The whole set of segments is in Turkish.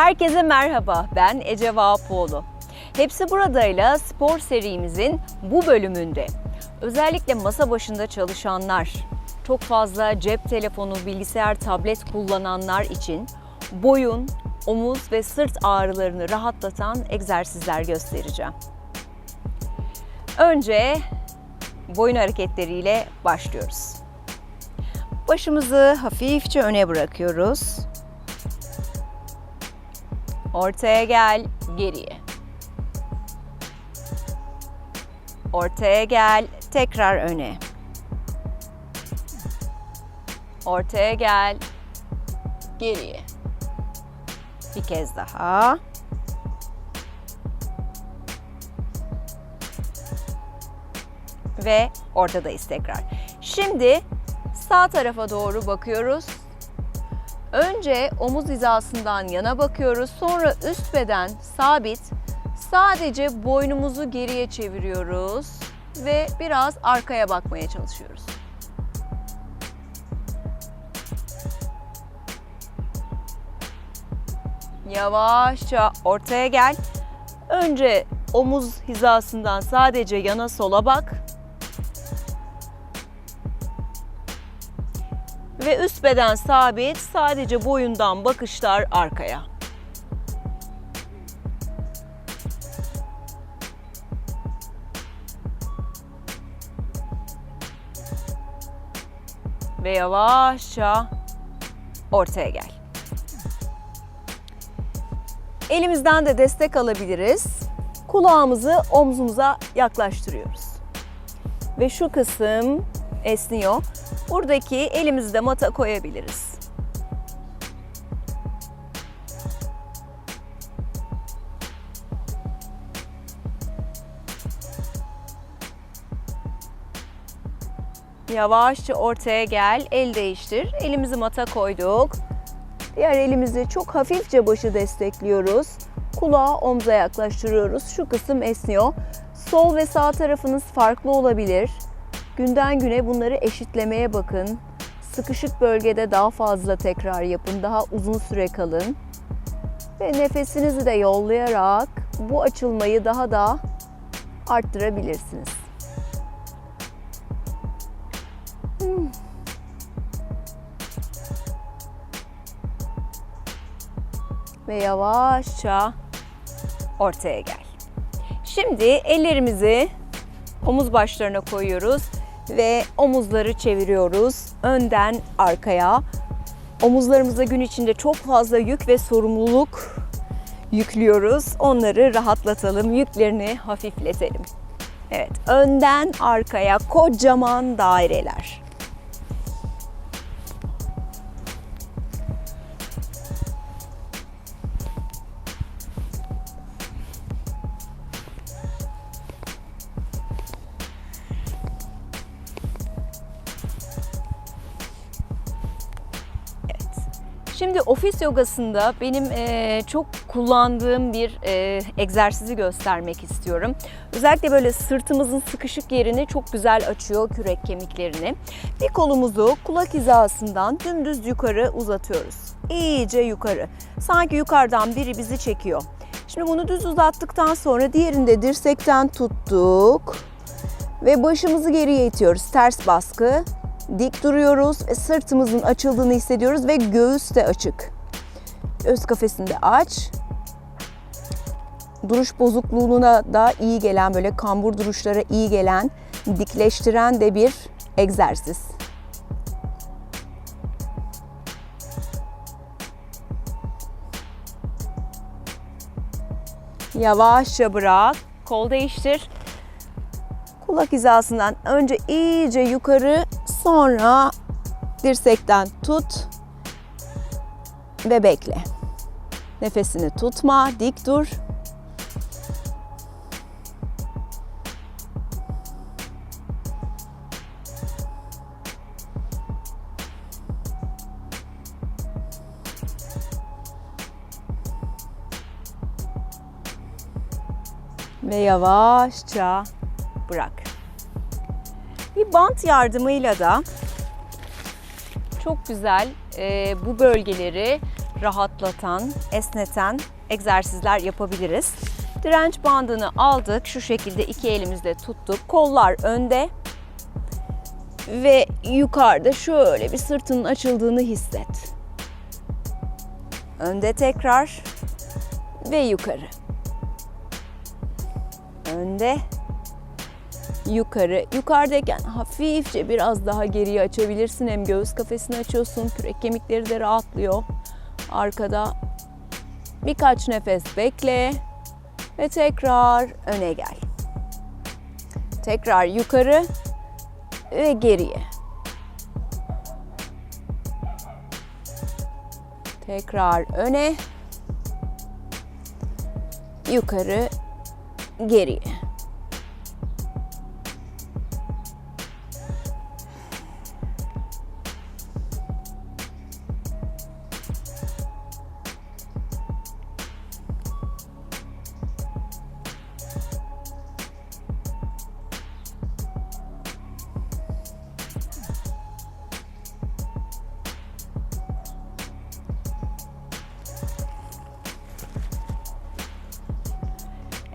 Herkese merhaba, ben Ece Vahapoğlu. Hepsi buradayla spor serimizin bu bölümünde özellikle masa başında çalışanlar, çok fazla cep telefonu, bilgisayar, tablet kullananlar için boyun, omuz ve sırt ağrılarını rahatlatan egzersizler göstereceğim. Önce boyun hareketleriyle başlıyoruz. Başımızı hafifçe öne bırakıyoruz. Ortaya gel, geriye. Ortaya gel, tekrar öne. Ortaya gel, geriye. Bir kez daha. Ve ortadayız tekrar. Şimdi sağ tarafa doğru bakıyoruz. Önce omuz hizasından yana bakıyoruz. Sonra üst beden sabit. Sadece boynumuzu geriye çeviriyoruz ve biraz arkaya bakmaya çalışıyoruz. Yavaşça ortaya gel. Önce omuz hizasından sadece yana sola bak. Ve üst beden sabit, sadece boyundan bakışlar arkaya. Ve yavaşça ortaya gel. Elimizden de destek alabiliriz. Kulağımızı omzumuza yaklaştırıyoruz. Ve şu kısım esniyor. Buradaki elimizi de mata koyabiliriz. Yavaşça ortaya gel, el değiştir. Elimizi mata koyduk. Diğer elimizi çok hafifçe başı destekliyoruz. Kulağı omza yaklaştırıyoruz. Şu kısım esniyor. Sol ve sağ tarafınız farklı olabilir. Günden güne bunları eşitlemeye bakın. Sıkışık bölgede daha fazla tekrar yapın. Daha uzun süre kalın. Ve nefesinizi de yollayarak bu açılmayı daha da arttırabilirsiniz. Hmm. Ve yavaşça ortaya gel. Şimdi ellerimizi omuz başlarına koyuyoruz ve omuzları çeviriyoruz önden arkaya. Omuzlarımıza gün içinde çok fazla yük ve sorumluluk yüklüyoruz. Onları rahatlatalım, yüklerini hafifletelim. Evet, önden arkaya kocaman daireler. Şimdi ofis yogasında benim e, çok kullandığım bir e, egzersizi göstermek istiyorum. Özellikle böyle sırtımızın sıkışık yerini çok güzel açıyor kürek kemiklerini. Bir kolumuzu kulak hizasından dümdüz yukarı uzatıyoruz. İyice yukarı. Sanki yukarıdan biri bizi çekiyor. Şimdi bunu düz uzattıktan sonra diğerinde dirsekten tuttuk ve başımızı geriye itiyoruz. Ters baskı dik duruyoruz ve sırtımızın açıldığını hissediyoruz ve göğüs de açık. Öz kafesini de aç. Duruş bozukluğuna da iyi gelen böyle kambur duruşlara iyi gelen dikleştiren de bir egzersiz. Yavaşça bırak. Kol değiştir. Kulak hizasından önce iyice yukarı sonra dirsekten tut ve bekle. Nefesini tutma, dik dur. Ve yavaşça bırak. Bir bant yardımıyla da çok güzel e, bu bölgeleri rahatlatan, esneten egzersizler yapabiliriz. Direnç bandını aldık. Şu şekilde iki elimizle tuttuk. Kollar önde ve yukarıda şöyle bir sırtının açıldığını hisset. Önde tekrar ve yukarı. Önde yukarı. Yukarıdayken hafifçe biraz daha geriye açabilirsin. Hem göğüs kafesini açıyorsun. Kürek kemikleri de rahatlıyor. Arkada birkaç nefes bekle ve tekrar öne gel. Tekrar yukarı ve geriye. Tekrar öne. Yukarı, geriye.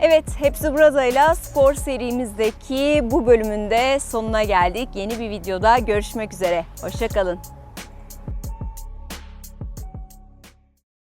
Evet, hepsi buradayla spor serimizdeki bu bölümünde sonuna geldik. Yeni bir videoda görüşmek üzere. Hoşçakalın.